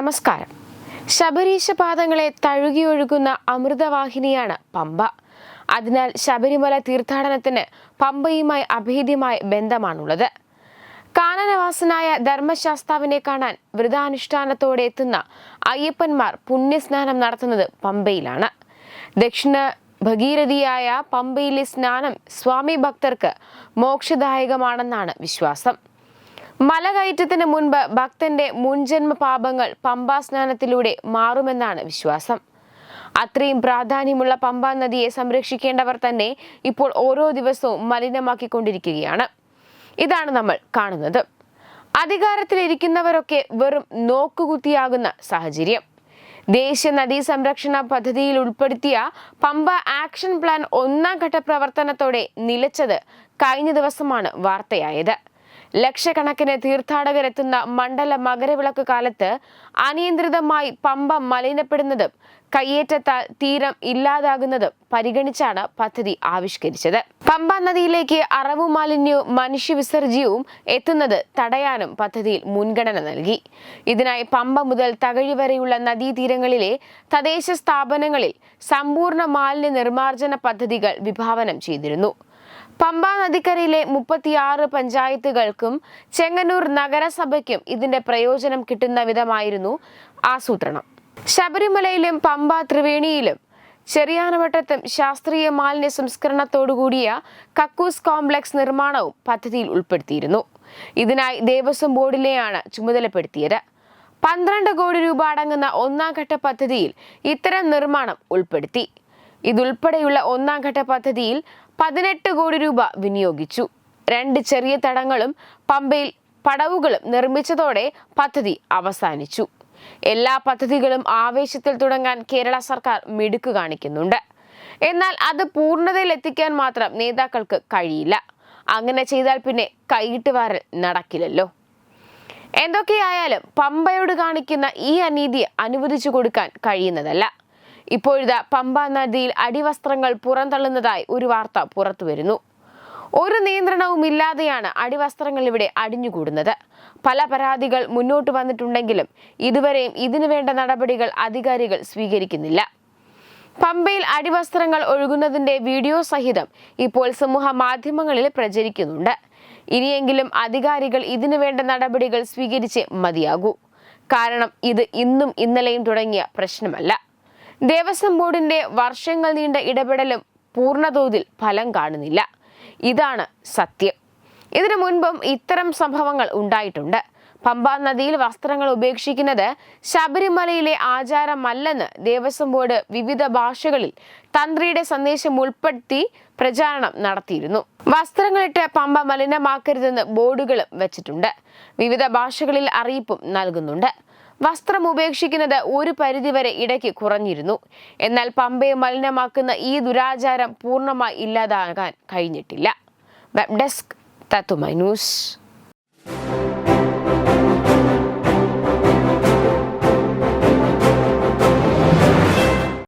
നമസ്കാരം. ശബരീശ പാദങ്ങളെ തഴുകിയൊഴുകുന്ന അമൃതവാഹിനിയാണ് പമ്പ. അതിനാൽ ശബരിമല തീർത്ഥാടനത്തിന് പമ്പയുമായി അഭേദ്യമായ ബന്ധമാണുള്ളത്. കാനനവാസനായ ധർമ്മശാസ്താവിനെ കാണാൻ വ്രതാനുഷ്ഠാനത്തോടെ എത്തുന്ന അയ്യപ്പന്മാർ പുണ്യസ്നാനം നടത്തുന്നത് പമ്പയിലാണ്. ദക്ഷിണ ഭഗീരഥിയായ പമ്പയിലെ സ്നാനം സ്വാമി ഭക്തർക്ക് മോക്ഷദായകമാണെന്നാണ് വിശ്വാസം. മലകയറ്റത്തിന് മുൻപ് ഭക്തന്റെ മുൻജന്മ പാപങ്ങൾ പമ്പാ സ്നാനത്തിലൂടെ മാറുമെന്നാണ് വിശ്വാസം. അത്രയും പ്രാധാന്യമുള്ള പമ്പാ നദിയെ സംരക്ഷിക്കേണ്ടവർ തന്നെ ഇപ്പോൾ ഓരോ ദിവസവും മലിനമാക്കിക്കൊണ്ടിരിക്കുകയാണ്. ഇതാണ് നമ്മൾ കാണുന്നത്. അധികാരത്തിലിരിക്കുന്നവരൊക്കെ വെറും നോക്കുകുത്തിയാകുന്ന സാഹചര്യം. ദേശീയ നദീ സംരക്ഷണ പദ്ധതിയിൽ ഉൾപ്പെടുത്തിയ പമ്പ ആക്ഷൻ പ്ലാൻ ഒന്നാം ഘട്ട പ്രവർത്തനത്തോടെ നിലച്ചത് കഴിഞ്ഞ ദിവസമാണ് വാർത്തയായത്. ലക്ഷക്കണക്കിന് തീർത്ഥാടകരെത്തുന്ന മണ്ഡല മകരവിളക്ക് കാലത്ത് അനിയന്ത്രിതമായി പമ്പ മലിനപ്പെടുന്നതും കയ്യേറ്റത്താൽ തീരം ഇല്ലാതാകുന്നതും പരിഗണിച്ചാണ് പദ്ധതി ആവിഷ്കരിച്ചത്. പമ്പ നദിയിലേക്ക് അറവു മാലിന്യവും മനുഷ്യവിസർജ്യവും എത്തുന്നത് തടയാനും പദ്ധതിയിൽ മുൻഗണന നൽകി. ഇതിനായി പമ്പ മുതൽ തകഴി വരെയുള്ള നദീതീരങ്ങളിലെ തദ്ദേശ സ്ഥാപനങ്ങളിൽ സമ്പൂർണ മാലിന്യ നിർമ്മാർജന പദ്ധതികൾ വിഭാവനം ചെയ്തിരുന്നു. പമ്പ നദിക്കരയിലെ മുപ്പത്തിയാറ് പഞ്ചായത്തുകൾക്കും ചെങ്ങന്നൂർ നഗരസഭയ്ക്കും ഇതിന്റെ പ്രയോജനം കിട്ടുന്ന വിധമായിരുന്നു ആസൂത്രണം. ശബരിമലയിലും പമ്പ ത്രിവേണിയിലും ചെറിയാനവട്ടത്തും ശാസ്ത്രീയ മാലിന്യ സംസ്കരണത്തോടുകൂടിയ കക്കൂസ് കോംപ്ലക്സ് നിർമ്മാണവും പദ്ധതിയിൽ ഉൾപ്പെടുത്തിയിരുന്നു. ഇതിനായി ദേവസ്വം ബോർഡിനെയാണ് ചുമതലപ്പെടുത്തിയത്. പന്ത്രണ്ട് കോടി രൂപ അടങ്ങുന്ന ഒന്നാം ഘട്ട പദ്ധതിയിൽ ഇത്തരം നിർമ്മാണം ഉൾപ്പെടുത്തി. ഇതുൾപ്പെടെയുള്ള ഒന്നാം ഘട്ട പദ്ധതിയിൽ പതിനെട്ട് കോടി രൂപ വിനിയോഗിച്ചു. രണ്ട് ചെറിയ തടങ്ങളും പമ്പയിൽ പടവുകളും നിർമ്മിച്ചതോടെ പദ്ധതി അവസാനിച്ചു. എല്ലാ പദ്ധതികളും ആവേശത്തിൽ തുടങ്ങാൻ കേരള സർക്കാർ മിടുക്ക് കാണിക്കുന്നുണ്ട്. എന്നാൽ അത് പൂർണതയിൽ എത്തിക്കാൻ മാത്രം നേതാക്കൾക്ക് കഴിയില്ല. അങ്ങനെ ചെയ്താൽ പിന്നെ കൈയിട്ട് വാരൽ നടക്കില്ലല്ലോ. എന്തൊക്കെയായാലും പമ്പയോട് കാണിക്കുന്ന ഈ അനീതി അനുവദിച്ചു കൊടുക്കാൻ കഴിയുന്നതല്ല. ഇപ്പോഴിതാ പമ്പ നദിയിൽ അടിവസ്ത്രങ്ങൾ പുറന്തള്ളുന്നതായി ഒരു വാർത്ത പുറത്തുവരുന്നു ഒരു നിയന്ത്രണവും ഇല്ലാതെയാണ് അടിവസ്ത്രങ്ങൾ ഇവിടെ അടിഞ്ഞുകൂടുന്നത്. പല പരാതികൾ മുന്നോട്ട് വന്നിട്ടുണ്ടെങ്കിലും ഇതുവരെയും ഇതിനു വേണ്ട നടപടികൾ അധികാരികൾ സ്വീകരിക്കുന്നില്ല. പമ്പയിൽ അടിവസ്ത്രങ്ങൾ ഒഴുകുന്നതിന്റെ വീഡിയോ സഹിതം ഇപ്പോൾ സമൂഹ മാധ്യമങ്ങളിൽ പ്രചരിക്കുന്നുണ്ട്. ഇനിയെങ്കിലും അധികാരികൾ ഇതിനു വേണ്ട നടപടികൾ സ്വീകരിച്ച് മതിയാകൂ. കാരണം ഇത് ഇന്നും ഇന്നലെയും തുടങ്ങിയ പ്രശ്നമല്ല. ദേവസ്വം ബോർഡിന്റെ വർഷങ്ങൾ നീണ്ട ഇടപെടലും പൂർണതോതിൽ ഫലം കാണുന്നില്ല. ഇതാണ് സത്യം. ഇതിനു മുൻപും ഇത്തരം സംഭവങ്ങൾ ഉണ്ടായിട്ടുണ്ട്. പമ്പാ നദിയിൽ വസ്ത്രങ്ങൾ ഉപേക്ഷിക്കുന്നത് ശബരിമലയിലെ ആചാരമല്ലെന്ന് ദേവസ്വം ബോർഡ് വിവിധ ഭാഷകളിൽ തന്ത്രിയുടെ സന്ദേശം ഉൾപ്പെടുത്തി പ്രചാരണം നടത്തിയിരുന്നു. വസ്ത്രങ്ങളിട്ട് പമ്പ മലിനമാക്കരുതെന്ന് ബോർഡുകളും വെച്ചിട്ടുണ്ട്. വിവിധ ഭാഷകളിൽ അറിയിപ്പും നൽകുന്നുണ്ട്. വസ്ത്രം ഉപേക്ഷിക്കുന്നത് ഒരു പരിധിവരെ ഇടയ്ക്ക് കുറഞ്ഞിരുന്നു. എന്നാൽ പമ്പയെ മലിനമാക്കുന്ന ഈ ദുരാചാരം പൂർണമായി ഇല്ലാതാകാൻ കഴിഞ്ഞിട്ടില്ല. വെബ് ഡെസ്ക് തത്തുമൈ ന്യൂസ്